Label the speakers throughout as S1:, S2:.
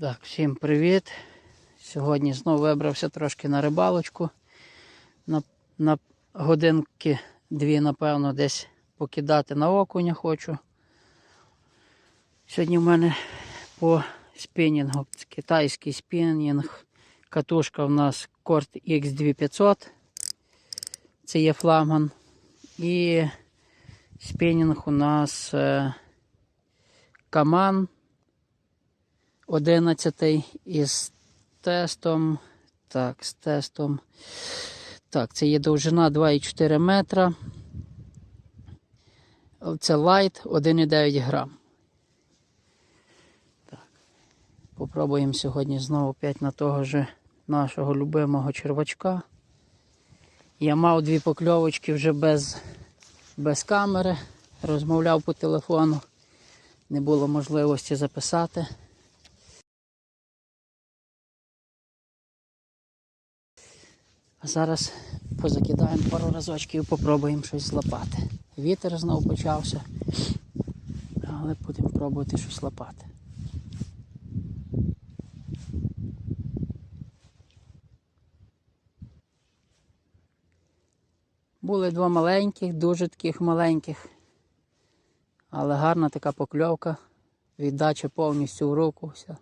S1: Так, всім привіт. Сьогодні знову вибрався трошки на рибалочку. На, на годинки дві, напевно, десь покидати на окуня хочу. Сьогодні в мене по спінінгу китайський спінінг. Катушка в нас Корт X2500. Це є флагман. І спінінг у нас е, Каман 11 із тестом. Так, з тестом. Так, це є довжина 2,4 метра. Це лайт 1,9 грам. Так. Попробуємо сьогодні знову опять на того ж нашого любимого червачка. Я мав дві покльовочки вже без, без камери. Розмовляв по телефону. Не було можливості записати. А зараз позакидаємо пару разочків і попробуємо щось злапати. Вітер знову почався, але будемо пробувати щось лапати. Були два маленьких, дуже таких маленьких, але гарна така покльовка, віддача повністю в руку. Вся.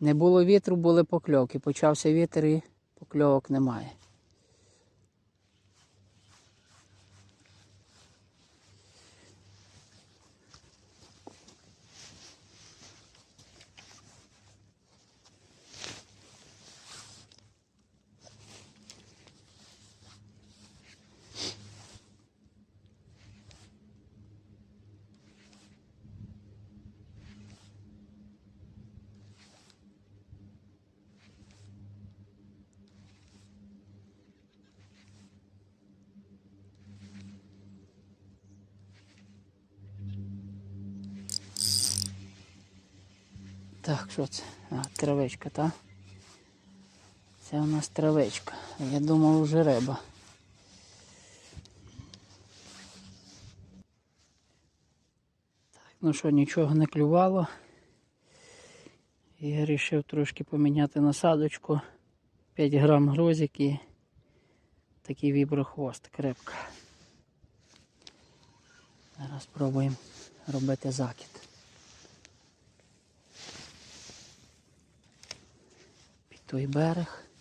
S1: Не було вітру, були покльовки. Почався вітер і покльовок немає. Так, що це? А, травичка, так? Це у нас травичка. Я думав вже риба. Так, ну що, нічого не клювало. Я вирішив трошки поміняти насадочку. 5 грам грузик і такий віброхвост, крепка. Зараз спробуємо робити закид. Той берег.